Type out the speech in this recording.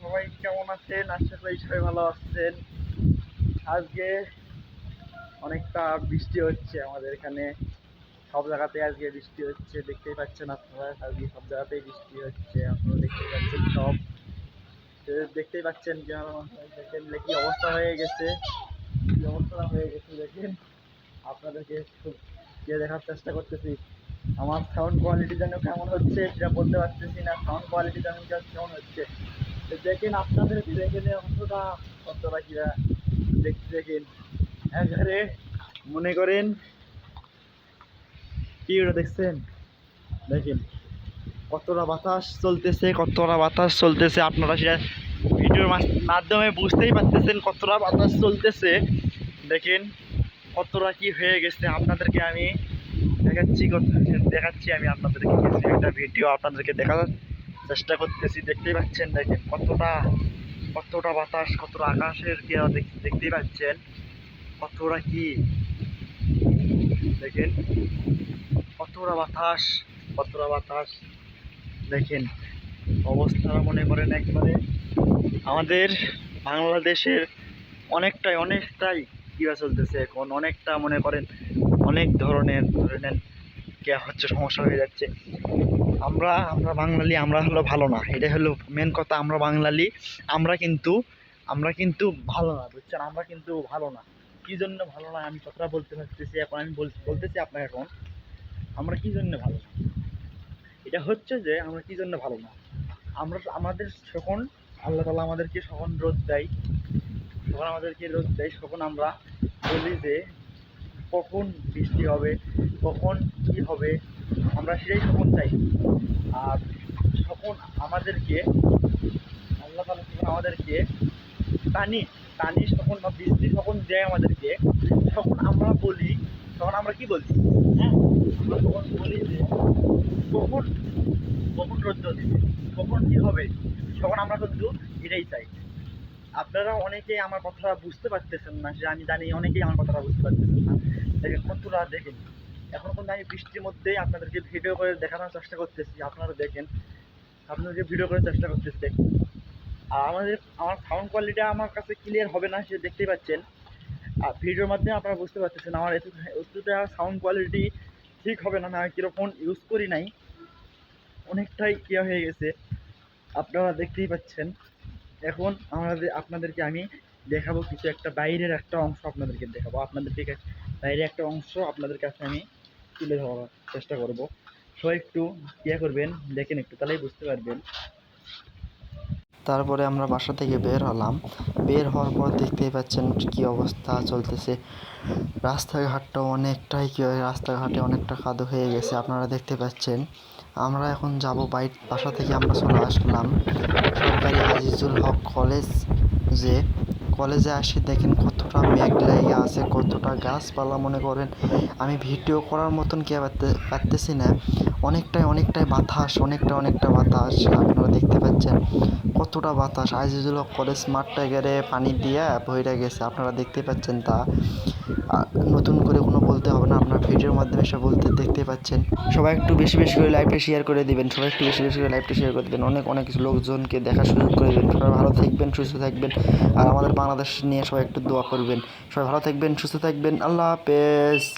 সবাই কেমন আছেন? আশা করি সবাই ভালো আছেন। আজকে অনেকটা বৃষ্টি হচ্ছে আমাদের এখানে। সব জায়গাতে আজকে বৃষ্টি হচ্ছে, দেখতেই পাচ্ছেন আপনারা। আজকে সব জায়গাতেই বৃষ্টি হচ্ছে, আপনারা দেখতেই পাচ্ছেন সব। দেখতেই পাচ্ছেন দেখেন কি অবস্থা হয়ে গেছে। কি অবস্থা হয়ে গেছে দেখেন। আপনাদেরকে খুব ইয়ে দেখার চেষ্টা করতেছি। আমার সাউন্ড কোয়ালিটি যেন কেমন হচ্ছে সেটা বলতে পারতেছি না। সাউন্ড কোয়ালিটি যেন কেমন হচ্ছে। দেখেন আপনাদের দেখে নিয়ে কতটা কতটা কিরা দেখতে দেখেন। একবারে মনে করেন ওটা দেখছেন? দেখেন, কতটা বাতাস চলতেছে, কতটা বাতাস চলতেছে। আপনারা সেটা ভিডিওর মাধ্যমে বুঝতেই পারতেছেন কতটা বাতাস চলতেছে। দেখেন, কতটা কি হয়ে গেছে। আপনাদেরকে আমি দেখাচ্ছি দেখাচ্ছি আমি আপনাদেরকে। একটা ভিডিও আপনাদেরকে দেখানোর চেষ্টা করতেছি, দেখতেই পাচ্ছেন দেখেন কতটা কতটা বাতাস, কতটা আকাশের কি দেখ- দেখতেই পাচ্ছেন কতটা কি। দেখেন কতটা বাতাস কতটা বাতাস। দেখেন অবস্থা মনে করেন একবারে আমাদের বাংলাদেশের অনেকটাই অনেকটাই কিবা চলতেছে এখন, অনেকটা মনে করেন, অনেক ধরনের, ধরে নেন কে হচ্ছে সমস্যা হয়ে যাচ্ছে। আমরা আমরা বাঙালি, আমরা হলো ভালো না। এটাই হলো মেন কথা, আমরা বাঙালি, আমরা কিন্তু আমরা কিন্তু ভালো না, বুঝছেন? আমরা কিন্তু ভালো না। কী জন্য ভালো না? আমি কথাটা বলতে পারতেছি এখন আমি বল- বলতেছি আপনাকে এখন, আমরা কী জন্য ভালো না? এটা হচ্ছে যে, আমরা কী জন্য ভালো না? আমরা আমাদের যখন আল্লাহ তালা আমাদেরকে যখন রোদ দেয়, যখন আমাদেরকে রোদ দেয়, তখন আমরা বলি যে কখন বৃষ্টি হবে, কখন কি হবে, আমরা সেটাই তখন চাই। আর তখন আমাদেরকে, আল্লাহ তালা যখন আমাদেরকে টানি পানি তখন বা বৃষ্টি যখন দেয় আমাদেরকে, তখন আমরা বলি, তখন আমরা কি বলি? হ্যাঁ আমরা বলি যে, কখন কখন রৌদ্র দিবে, কখন কি হবে, তখন আমরা কিন্তু এটাই চাই। আপনারা অনেকেই আমার কথাটা বুঝতে পারতেছেন না, যে আমি জানি অনেকেই আমার কথাটা বুঝতে পারতেছেন না। দেখেন কতটা দেখেন? এখন কিন্তু আমি বৃষ্টির মধ্যেই আপনাদেরকে ভিডিও করে দেখানোর চেষ্টা করতেছি, আপনারা দেখেন। আপনাদেরকে ভিডিও করার চেষ্টা করতেছি, দেখুন। আর আমাদের, আমার সাউন্ড কোয়ালিটি আমার কাছে ক্লিয়ার হবে না, সে দেখতেই পাচ্ছেন। আর ভিডিওর মাধ্যমে আপনারা বুঝতে পারতেছেন, আমার এত এতটা সাউন্ড কোয়ালিটি ঠিক হবে না, আমি কীরকম ইউজ করি নাই। অনেকটাই ইয়ে হয়ে গেছে। আপনারা দেখতেই পাচ্ছেন। এখন আমাদের, আপনাদেরকে আমি দেখাবো কিছু একটা, বাইরের একটা অংশ আপনাদেরকে দেখাবো। আপনাদেরকে বাইরে একটা অংশ আপনাদের কাছে আমি তুলে ধরার চেষ্টা করব। সবাই একটু ইয়ে করবেন, দেখেন একটু, তাহলেই বুঝতে পারবেন। তারপরে আমরা বাসা থেকে বের হলাম। বের হওয়ার পর দেখতেই পাচ্ছেন কি অবস্থা চলতেছে। রাস্তাঘাটটা অনেকটাই কি রাস্তাঘাটে অনেকটা কাদো হয়ে গেছে, আপনারা দেখতে পাচ্ছেন। আমরা এখন যাব বাইর বাসা থেকে আমরা চলে আসলাম। সরকারি আজিজুল হক কলেজ যে কলেজে আসি, দেখেন কতটা মেঘ লেগে আছে, কতটা গাছপালা মনে করেন। আমি ভিডিও করার মতন কে পারতে- পারতেছি না। অনেকটাই অনেকটাই বাতাস অনেকটা অনেকটা বাতাস, আপনারা দেখতে পাচ্ছেন। কতটা বাতাস। আজিজুল কলেজ মাঠটা গেড়ে পানি দিয়ে বইরা গেছে, আপনারা দেখতে পাচ্ছেন তা। নতুন করে কোনো বলতে হবে না। আপনার ভিডিওর মাধ্যমে সব বলতে, দেখতে পাচ্ছেন। সবাই একটু বেশি বেশি করে লাইভটা শেয়ার করে দেবেন। সবাই একটু বেশি বেশি করে লাইভটা শেয়ার করে দেবেন। অনেক অনেক লোকজনকে দেখার সুযোগ করে দেবেন। সবাই ভালো থাকবেন, সুস্থ থাকবেন। আর আমাদের বাংলাদেশ নিয়ে সবাই একটু দোয়া করবেন। সবাই ভালো থাকবেন, সুস্থ থাকবেন। আল্লাহ হাফেজ।